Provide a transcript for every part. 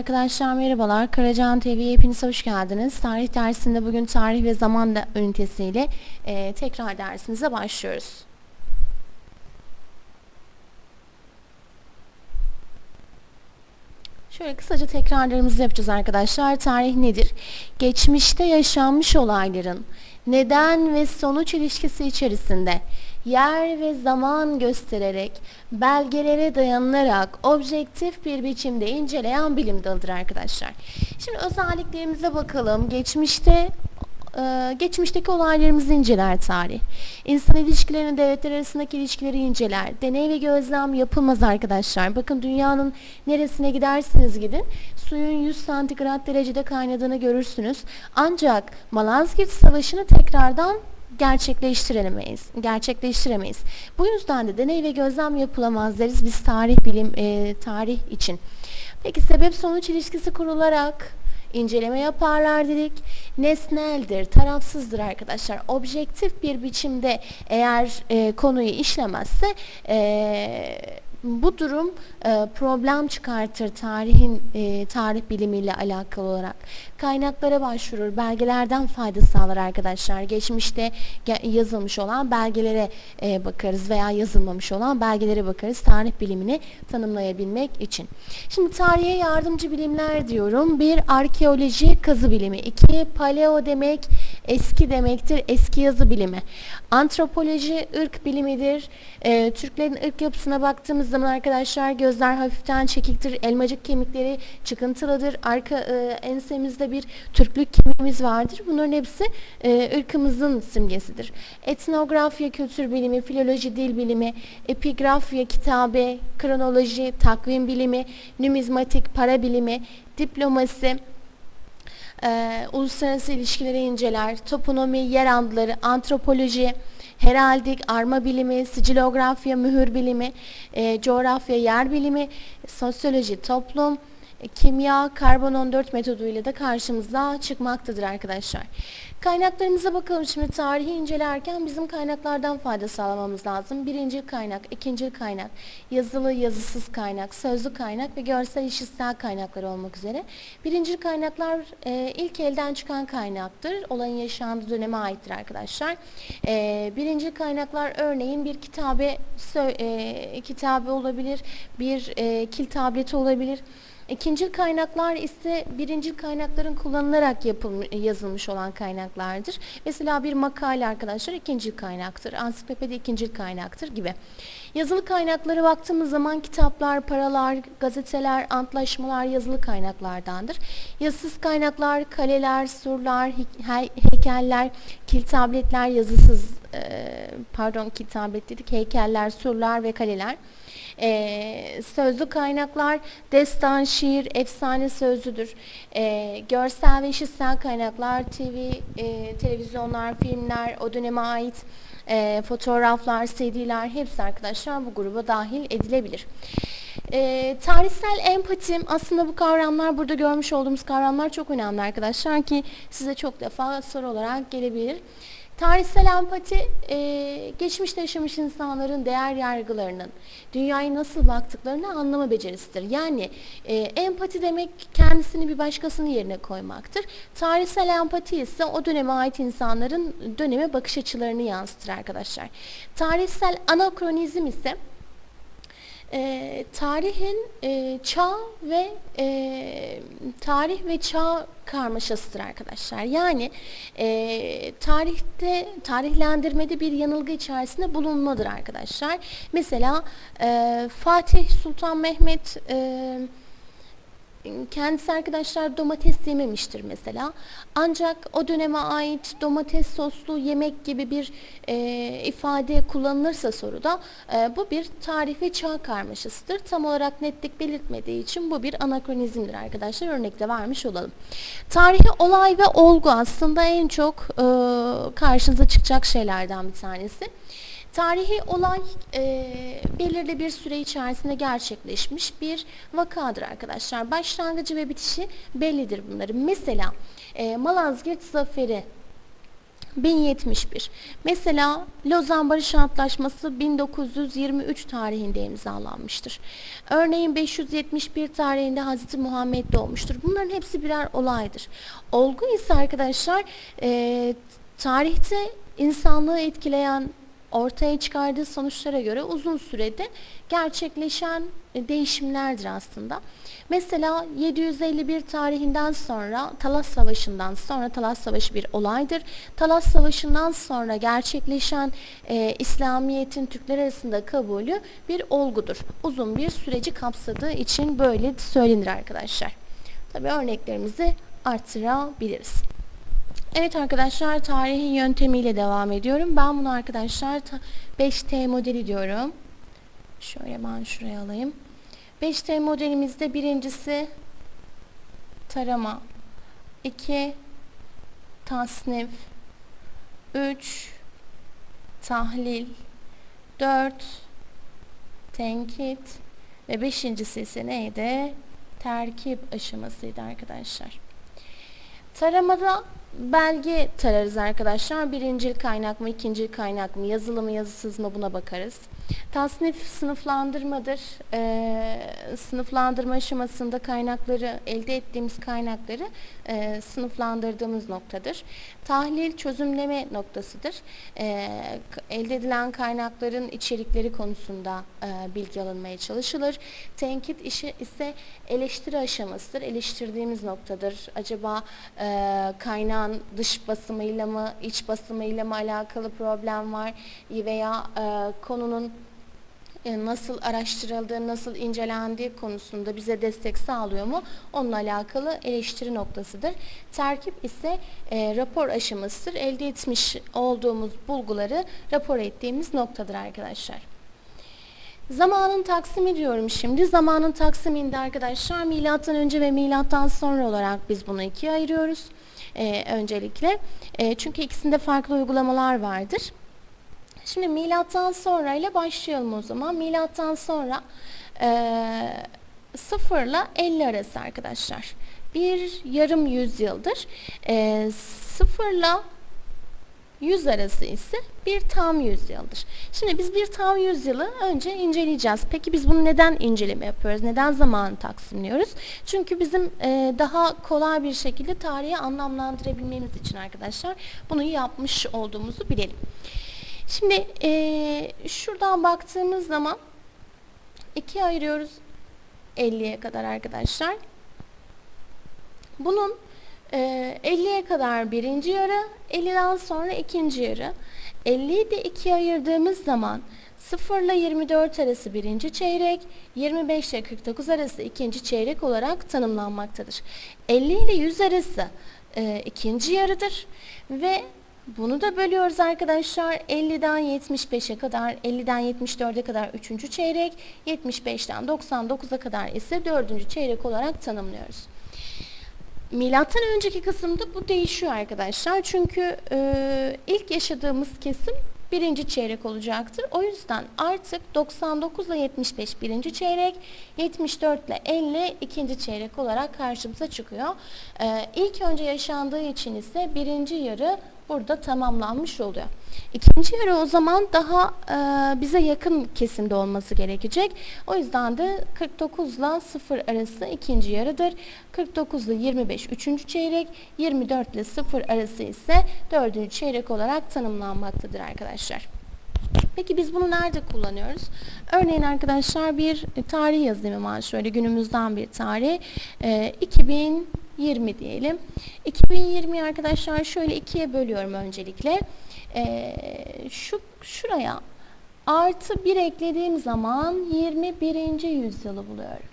Arkadaşlar merhabalar. Karacan TV'ye hepiniz hoş geldiniz. Tarih dersinde bugün tarih ve zaman da ünitesiyle e, tekrar dersimize başlıyoruz. Şöyle kısaca tekrarlarımızı yapacağız arkadaşlar. Tarih nedir? Geçmişte yaşanmış olayların neden ve sonuç ilişkisi içerisinde yer ve zaman göstererek, belgelere dayanılarak objektif bir biçimde inceleyen bilim dalıdır arkadaşlar. Şimdi özelliklerimize bakalım. Geçmişte e, geçmişteki olaylarımızı inceler tarih. İnsan ilişkilerini, devletler arasındaki ilişkileri inceler. Deney ve gözlem yapılmaz arkadaşlar. Bakın dünyanın neresine giderseniz gidin suyun 100 santigrat derecede kaynadığını görürsünüz. Ancak Malazgirt Savaşı'nı tekrardan gerçekleştiremeyiz. Gerçekleştiremeyiz. Bu yüzden de deney ve gözlem yapılamaz deriz biz tarih bilim e, tarih için. Peki sebep sonuç ilişkisi kurularak inceleme yaparlar dedik. Nesneldir, tarafsızdır arkadaşlar. Objektif bir biçimde eğer e, konuyu işlemezse e, bu durum e, problem çıkartır tarihin e, tarih bilimiyle alakalı olarak. Kaynaklara başvurur, belgelerden fayda sağlar arkadaşlar. Geçmişte yazılmış olan belgelere e, bakarız veya yazılmamış olan belgelere bakarız tarih bilimini tanımlayabilmek için. Şimdi tarihe yardımcı bilimler diyorum. Bir arkeoloji kazı bilimi. iki paleo demek eski demektir. Eski yazı bilimi. Antropoloji ırk bilimidir. E, Türklerin ırk yapısına baktığımız zaman arkadaşlar gözler hafiften çekiktir. Elmacık kemikleri çıkıntılıdır. Arka e, ensemizde bir Türklük kemiğimiz vardır. Bunların hepsi e, ırkımızın simgesidir. Etnografya kültür bilimi, filoloji dil bilimi, epigrafya kitabe, kronoloji, takvim bilimi, numizmatik para bilimi, diplomasi, e, uluslararası ilişkileri inceler, toponomi, yer adları, antropoloji, heraldik, arma bilimi, sicilografya, mühür bilimi, e, coğrafya, yer bilimi, sosyoloji, toplum, kimya, karbon 14 metoduyla da karşımıza çıkmaktadır arkadaşlar. Kaynaklarımıza bakalım şimdi tarihi incelerken bizim kaynaklardan fayda sağlamamız lazım. Birinci kaynak, ikinci kaynak, yazılı yazısız kaynak, sözlü kaynak ve görsel işitsel kaynaklar olmak üzere. Birinci kaynaklar e, ilk elden çıkan kaynaktır. Olayın yaşandığı döneme aittir arkadaşlar. E, birinci kaynaklar örneğin bir kitabe, e, kitabe olabilir, bir e, kil tableti olabilir. İkinci kaynaklar ise birinci kaynakların kullanılarak yapılmış, yazılmış olan kaynaklardır. Mesela bir makale arkadaşlar ikinci kaynaktır. Ansiklopedi ikinci kaynaktır gibi. Yazılı kaynaklara baktığımız zaman kitaplar, paralar, gazeteler, antlaşmalar yazılı kaynaklardandır. Yazısız kaynaklar, kaleler, surlar, heykeller, kil tabletler, yazısız pardon kil tablet dedik, heykeller, surlar ve kaleler. E, sözlü kaynaklar destan, şiir, efsane sözlüdür. E, görsel ve işitsel kaynaklar TV, e, televizyonlar, filmler, o döneme ait e, fotoğraflar, CD'ler hepsi arkadaşlar bu gruba dahil edilebilir. E, tarihsel empatim aslında bu kavramlar burada görmüş olduğumuz kavramlar çok önemli arkadaşlar ki size çok defa soru olarak gelebilir. Tarihsel empati, e, geçmişte yaşamış insanların değer yargılarının, dünyayı nasıl baktıklarını anlama becerisidir. Yani e, empati demek kendisini bir başkasının yerine koymaktır. Tarihsel empati ise o döneme ait insanların döneme bakış açılarını yansıtır arkadaşlar. Tarihsel anakronizm ise e, tarihin e, çağ ve e, tarih ve çağ karmaşasıdır arkadaşlar. Yani e, tarihte tarihlendirmede bir yanılgı içerisinde bulunmadır arkadaşlar. Mesela e, Fatih Sultan Mehmet e, kendisi arkadaşlar domates yememiştir mesela. Ancak o döneme ait domates soslu yemek gibi bir e, ifade kullanılırsa soruda e, bu bir tarih çağ karmaşasıdır. Tam olarak netlik belirtmediği için bu bir anakronizmdir arkadaşlar. Örnekte vermiş olalım. Tarihi olay ve olgu aslında en çok e, karşınıza çıkacak şeylerden bir tanesi. Tarihi olay e, belirli bir süre içerisinde gerçekleşmiş bir vakadır arkadaşlar. Başlangıcı ve bitişi bellidir bunların. Mesela e, Malazgirt Zaferi 1071. Mesela Lozan Barış Antlaşması 1923 tarihinde imzalanmıştır. Örneğin 571 tarihinde Hazreti Muhammed doğmuştur. Bunların hepsi birer olaydır. Olgu ise arkadaşlar e, tarihte insanlığı etkileyen ortaya çıkardığı sonuçlara göre uzun sürede gerçekleşen e, değişimlerdir aslında. Mesela 751 tarihinden sonra Talas Savaşı'ndan sonra Talas Savaşı bir olaydır. Talas Savaşı'ndan sonra gerçekleşen e, İslamiyet'in Türkler arasında kabulü bir olgudur. Uzun bir süreci kapsadığı için böyle söylenir arkadaşlar. Tabi örneklerimizi artırabiliriz. Evet arkadaşlar tarihin yöntemiyle devam ediyorum. Ben bunu arkadaşlar 5T modeli diyorum. Şöyle ben şuraya alayım. 5T modelimizde birincisi tarama, 2 tasnif, 3 tahlil, 4 tenkit ve beşincisi ise neydi? Terkip aşamasıydı arkadaşlar. Taramada belge tararız arkadaşlar. Birincil kaynak mı, ikincil kaynak mı, yazılı mı, yazısız mı buna bakarız. Tasnif sınıflandırmadır. Ee, sınıflandırma aşamasında kaynakları, elde ettiğimiz kaynakları e, sınıflandırdığımız noktadır. Tahlil çözümleme noktasıdır. Ee, elde edilen kaynakların içerikleri konusunda e, bilgi alınmaya çalışılır. Tenkit işi ise eleştiri aşamasıdır. Eleştirdiğimiz noktadır. Acaba e, kaynağın dış basımıyla mı, iç basımıyla mı alakalı problem var veya e, konunun e, nasıl araştırıldığı, nasıl incelendiği konusunda bize destek sağlıyor mu? Onunla alakalı eleştiri noktasıdır. Terkip ise e, rapor aşamasıdır. Elde etmiş olduğumuz bulguları rapor ettiğimiz noktadır arkadaşlar. Zamanın taksimi diyorum şimdi. Zamanın taksiminde arkadaşlar milattan önce ve milattan sonra olarak biz bunu ikiye ayırıyoruz. E, öncelikle. E, çünkü ikisinde farklı uygulamalar vardır. Şimdi milattan sonra ile başlayalım o zaman. Milattan sonra e, 0 ile 50 arası arkadaşlar. Bir yarım yüzyıldır. E, 0 ile 100 arası ise bir tam yüzyıldır. Şimdi biz bir tam yüzyılı önce inceleyeceğiz. Peki biz bunu neden inceleme yapıyoruz? Neden zamanı taksimliyoruz? Çünkü bizim e, daha kolay bir şekilde tarihi anlamlandırabilmemiz için arkadaşlar bunu yapmış olduğumuzu bilelim. Şimdi e, şuradan baktığımız zaman ikiye ayırıyoruz 50'ye kadar arkadaşlar. Bunun 50'ye kadar birinci yarı, 50'den sonra ikinci yarı. 50'yi de ikiye ayırdığımız zaman 0 ile 24 arası birinci çeyrek, 25 ile 49 arası ikinci çeyrek olarak tanımlanmaktadır. 50 ile 100 arası e, ikinci yarıdır ve bunu da bölüyoruz arkadaşlar. 50'den 75'e kadar, 50'den 74'e kadar 3. çeyrek, 75'ten 99'a kadar ise 4. çeyrek olarak tanımlıyoruz. Milattan önceki kısımda bu değişiyor arkadaşlar. Çünkü e, ilk yaşadığımız kesim birinci çeyrek olacaktır. O yüzden artık 99 ile 75 birinci çeyrek, 74 ile 50 ikinci çeyrek olarak karşımıza çıkıyor. Ee, ilk önce yaşandığı için ise birinci yarı burada tamamlanmış oluyor. İkinci yarı o zaman daha e, bize yakın kesimde olması gerekecek. O yüzden de 49 ile 0 arası ikinci yarıdır. 49 ile 25 üçüncü çeyrek, 24 ile 0 arası ise dördüncü çeyrek olarak tanımlanmaktadır arkadaşlar. Peki biz bunu nerede kullanıyoruz? Örneğin arkadaşlar bir tarih yazayım ben şöyle günümüzden bir tarih. E, 2020 diyelim. 2020 arkadaşlar şöyle ikiye bölüyorum öncelikle. E, şu Şuraya artı 1 eklediğim zaman 21. yüzyılı buluyorum.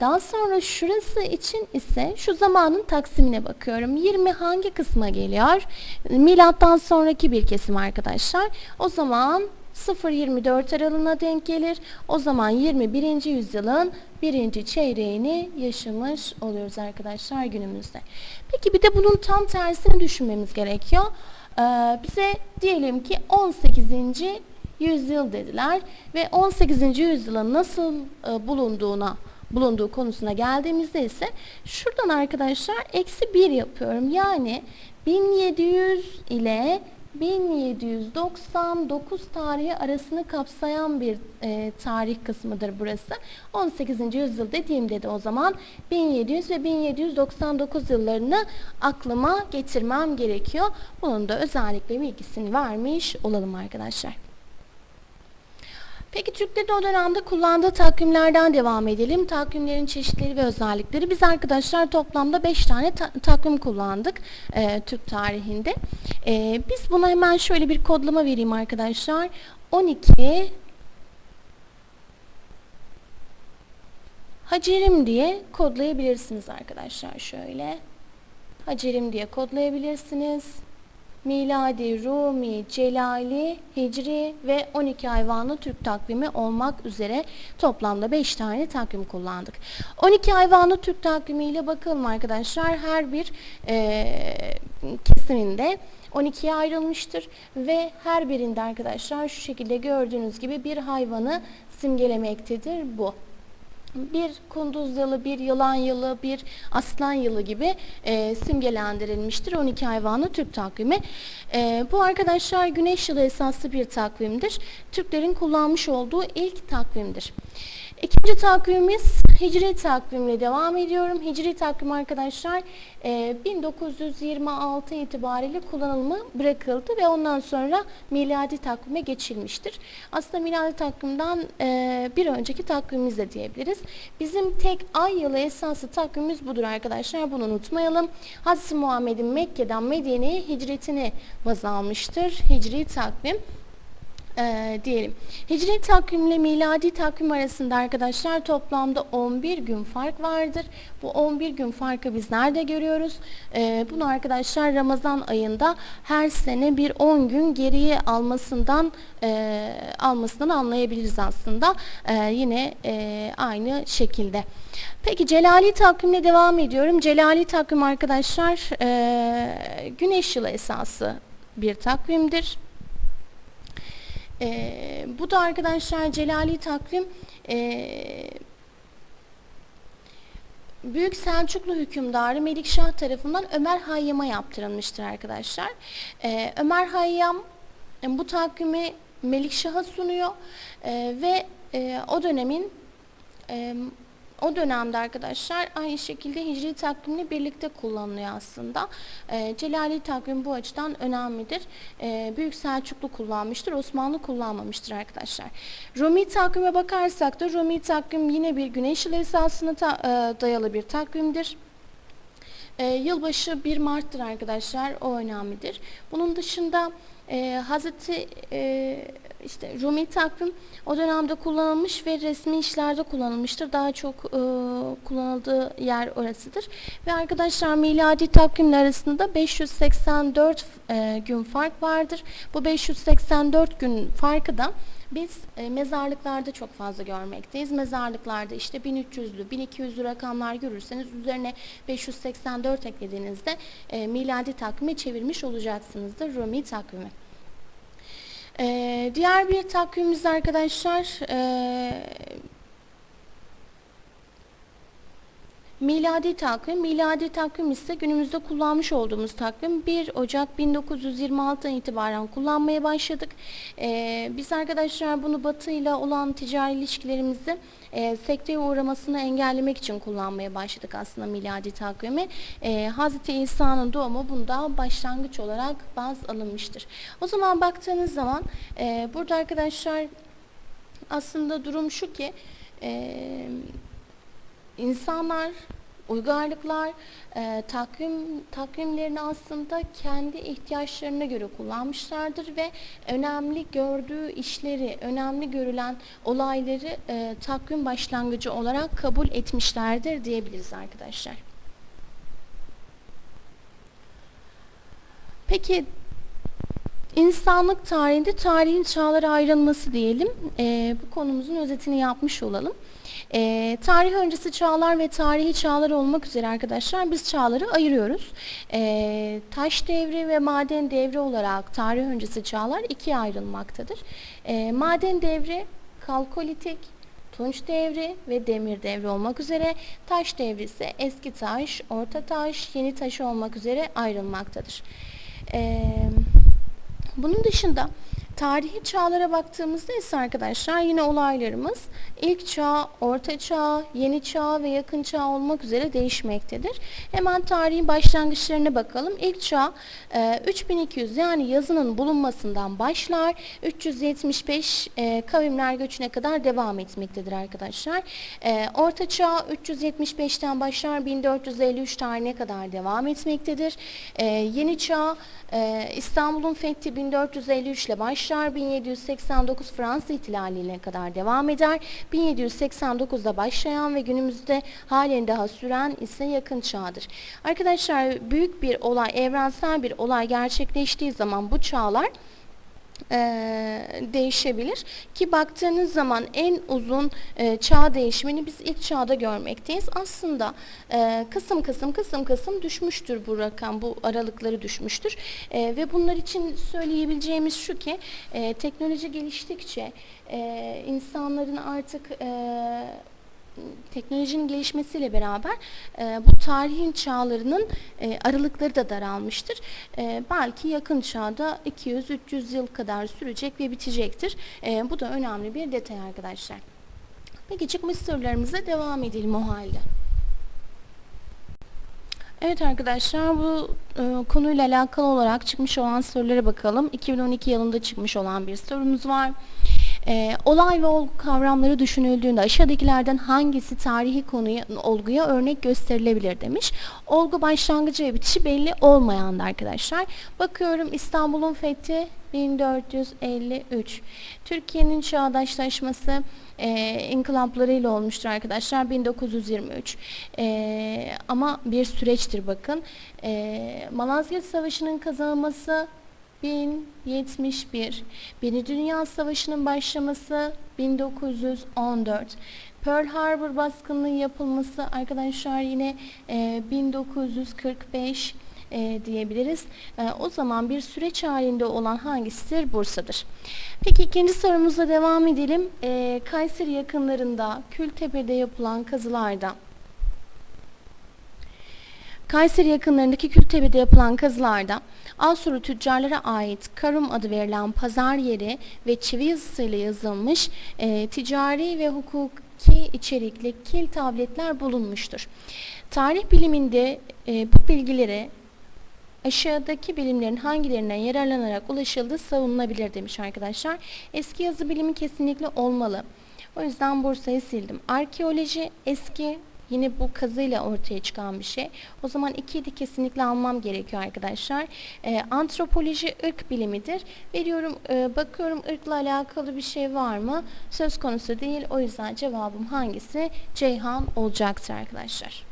Daha sonra şurası için ise şu zamanın taksimine bakıyorum. 20 hangi kısma geliyor? Milattan sonraki bir kesim arkadaşlar. O zaman 0-24 aralığına denk gelir. O zaman 21. yüzyılın birinci çeyreğini yaşamış oluyoruz arkadaşlar günümüzde. Peki bir de bunun tam tersini düşünmemiz gerekiyor. Ee, bize diyelim ki 18. yüzyıl dediler ve 18. yüzyılın nasıl e, bulunduğuna bulunduğu konusuna geldiğimizde ise şuradan arkadaşlar eksi 1 yapıyorum. Yani 1700 ile 1799 tarihi arasını kapsayan bir e, tarih kısmıdır burası. 18. yüzyıl dediğimde de o zaman 1700 ve 1799 yıllarını aklıma getirmem gerekiyor. Bunun da özellikle bilgisini vermiş olalım arkadaşlar. Peki Türklerin o dönemde kullandığı takvimlerden devam edelim. Takvimlerin çeşitleri ve özellikleri. Biz arkadaşlar toplamda 5 tane ta takvim kullandık e, Türk tarihinde. E, biz buna hemen şöyle bir kodlama vereyim arkadaşlar. 12 Hacerim diye kodlayabilirsiniz arkadaşlar şöyle. Hacerim diye kodlayabilirsiniz miladi, Rumi, Celali, Hicri ve 12 hayvanlı Türk takvimi olmak üzere toplamda 5 tane takvim kullandık. 12 hayvanlı Türk takvimiyle bakalım arkadaşlar her bir e, kesiminde 12'ye ayrılmıştır ve her birinde arkadaşlar şu şekilde gördüğünüz gibi bir hayvanı simgelemektedir bu bir kunduz yılı, bir yılan yılı, bir aslan yılı gibi e, simgelendirilmiştir 12 hayvanlı Türk takvimi. E, bu arkadaşlar güneş yılı esaslı bir takvimdir. Türklerin kullanmış olduğu ilk takvimdir. İkinci takvimimiz Hicri takvimle devam ediyorum. Hicri takvim arkadaşlar 1926 e, itibariyle kullanılma bırakıldı ve ondan sonra miladi takvime geçilmiştir. Aslında miladi takvimden e, bir önceki takvimimiz de diyebiliriz. Bizim tek ay yılı esaslı takvimimiz budur arkadaşlar. Bunu unutmayalım. Hazreti Muhammed'in Mekke'den Medine'ye hicretini baz almıştır. Hicri takvim e, diyelim. Hicri takvimle miladi takvim arasında arkadaşlar toplamda 11 gün fark vardır. Bu 11 gün farkı biz nerede görüyoruz? E, bunu arkadaşlar Ramazan ayında her sene bir 10 gün geriye almasından e, almasından anlayabiliriz aslında. E, yine e, aynı şekilde. Peki Celali takvimle devam ediyorum. Celali takvim arkadaşlar e, güneş yılı esası bir takvimdir. E, bu da arkadaşlar Celali takvim e, Büyük Selçuklu hükümdarı Melikşah tarafından Ömer Hayyam'a yaptırılmıştır arkadaşlar. E, Ömer Hayyam e, bu takvimi Melikşah'a sunuyor e, ve e, o dönemin e, o dönemde arkadaşlar aynı şekilde hicri takvimle birlikte kullanılıyor aslında. E, Celali takvim bu açıdan önemlidir. E, Büyük Selçuklu kullanmıştır, Osmanlı kullanmamıştır arkadaşlar. Rumi takvime bakarsak da Rumi takvim yine bir güneş yılı esasına ta, e, dayalı bir takvimdir. E, yılbaşı 1 Mart'tır arkadaşlar, o önemlidir. Bunun dışında e, Hazreti e, işte Rumi takvim o dönemde kullanılmış ve resmi işlerde kullanılmıştır. Daha çok e, kullanıldığı yer orasıdır. Ve arkadaşlar miladi takvimler arasında da 584 e, gün fark vardır. Bu 584 gün farkı da biz e, mezarlıklarda çok fazla görmekteyiz. Mezarlıklarda işte 1300'lü, 1200'lü rakamlar görürseniz üzerine 584 eklediğinizde e, miladi takvime çevirmiş olacaksınızdır Rumi takvimi. Ee, diğer bir takvimimiz arkadaşlar e, miladi takvim. Miladi takvim ise günümüzde kullanmış olduğumuz takvim 1 Ocak 1926'dan itibaren kullanmaya başladık. Ee, biz arkadaşlar bunu Batı ile olan ticari ilişkilerimizi e, sekteye uğramasını engellemek için kullanmaya başladık aslında miladi takvimi. E, Hazreti İsa'nın doğumu bunda başlangıç olarak baz alınmıştır. O zaman baktığınız zaman e, burada arkadaşlar aslında durum şu ki e, insanlar uygarlıklar e, takvim takvimlerini aslında kendi ihtiyaçlarına göre kullanmışlardır ve önemli gördüğü işleri, önemli görülen olayları e, takvim başlangıcı olarak kabul etmişlerdir diyebiliriz arkadaşlar. Peki insanlık tarihinde tarihin çağlara ayrılması diyelim. E, bu konumuzun özetini yapmış olalım. E, tarih öncesi çağlar ve tarihi çağlar olmak üzere arkadaşlar biz çağları ayırıyoruz. E, taş devri ve maden devri olarak tarih öncesi çağlar ikiye ayrılmaktadır. E, maden devri kalkolitik, Tunç devri ve demir devri olmak üzere taş devri ise eski taş, orta taş, yeni taş olmak üzere ayrılmaktadır. Ee, bunun dışında tarihi çağlara baktığımızda ise arkadaşlar yine olaylarımız ilk çağ, orta çağ, yeni çağ ve yakın çağ olmak üzere değişmektedir. Hemen tarihin başlangıçlarına bakalım. İlk çağ e, 3200 yani yazının bulunmasından başlar. 375 e, kavimler göçüne kadar devam etmektedir arkadaşlar. E, orta çağ 375'ten başlar 1453 tarihine kadar devam etmektedir. E, yeni çağ e, İstanbul'un fethi 1453 ile başlar. 1789 Fransız ihtilaliyle kadar devam eder. 1789'da başlayan ve günümüzde halen daha süren ise yakın çağdır. Arkadaşlar büyük bir olay, evrensel bir olay gerçekleştiği zaman bu çağlar e, değişebilir ki baktığınız zaman en uzun e, çağ değişimini biz ilk çağda görmekteyiz. Aslında e, kısım kısım kısım kısım düşmüştür bu rakam, bu aralıkları düşmüştür E, ve bunlar için söyleyebileceğimiz şu ki e, teknoloji geliştikçe e, insanların artık e, teknolojinin gelişmesiyle beraber e, bu tarihin çağlarının e, aralıkları da daralmıştır. E, belki yakın çağda 200-300 yıl kadar sürecek ve bitecektir. E, bu da önemli bir detay arkadaşlar. Peki çıkmış sorularımıza devam edelim o halde. Evet arkadaşlar bu e, konuyla alakalı olarak çıkmış olan sorulara bakalım. 2012 yılında çıkmış olan bir sorumuz var. E, olay ve olgu kavramları düşünüldüğünde aşağıdakilerden hangisi tarihi konuya, olguya örnek gösterilebilir demiş. Olgu başlangıcı ve bitişi belli olmayandı arkadaşlar. Bakıyorum İstanbul'un fethi 1453. Türkiye'nin çağdaşlaşması e, inkılaplarıyla olmuştur arkadaşlar 1923 e, ama bir süreçtir bakın e, Malazgirt Savaşı'nın kazanılması 1071 Birinci Dünya Savaşı'nın başlaması 1914 Pearl Harbor baskınının yapılması arkadaşlar yine e, 1945 e, diyebiliriz. E, o zaman bir süreç halinde olan hangisidir? Bursa'dır. Peki ikinci sorumuzla devam edelim. E, Kayseri yakınlarında Kültepe'de yapılan kazılarda Kayseri yakınlarındaki Kültepe'de yapılan kazılarda Asuru tüccarlara ait Karum adı verilen pazar yeri ve çivi yazısıyla yazılmış e, ticari ve hukuki içerikli kil tabletler bulunmuştur. Tarih biliminde e, bu bilgilere aşağıdaki bilimlerin hangilerinden yararlanarak ulaşıldığı savunulabilir demiş arkadaşlar. Eski yazı bilimi kesinlikle olmalı. O yüzden Bursa'yı sildim. Arkeoloji eski Yine bu kazıyla ortaya çıkan bir şey. O zaman ikiyi de kesinlikle almam gerekiyor arkadaşlar. E, antropoloji ırk bilimidir. Veriyorum, e, bakıyorum ırkla alakalı bir şey var mı? Söz konusu değil. O yüzden cevabım hangisi? Ceyhan olacaktır arkadaşlar.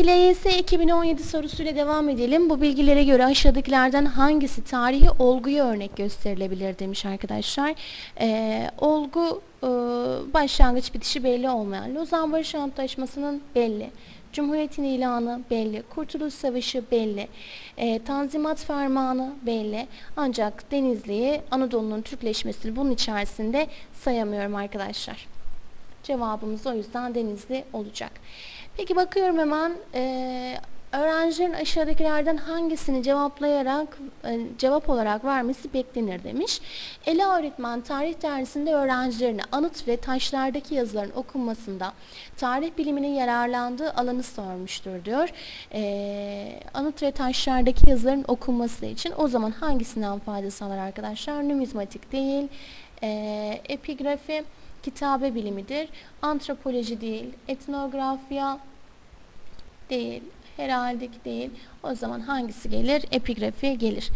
Peki LYS 2017 sorusuyla devam edelim. Bu bilgilere göre aşağıdakilerden hangisi tarihi olguya örnek gösterilebilir demiş arkadaşlar. Ee, olgu e, başlangıç bitişi belli olmayan. Lozan Barış Antlaşması'nın belli. Cumhuriyetin ilanı belli, Kurtuluş Savaşı belli, e, Tanzimat Fermanı belli. Ancak Denizli'yi Anadolu'nun Türkleşmesini bunun içerisinde sayamıyorum arkadaşlar. Cevabımız o yüzden Denizli olacak. Peki bakıyorum hemen e, öğrencilerin aşağıdakilerden hangisini cevaplayarak e, cevap olarak vermesi beklenir demiş. Ela öğretmen tarih dersinde öğrencilerine anıt ve taşlardaki yazıların okunmasında tarih biliminin yararlandığı alanı sormuştur diyor. E, anıt ve taşlardaki yazıların okunması için o zaman hangisinden fayda sağlar arkadaşlar? Numizmatik değil, e, epigrafi, kitabe bilimidir. Antropoloji değil, etnografya değil, heraldik değil. O zaman hangisi gelir? Epigrafi gelir.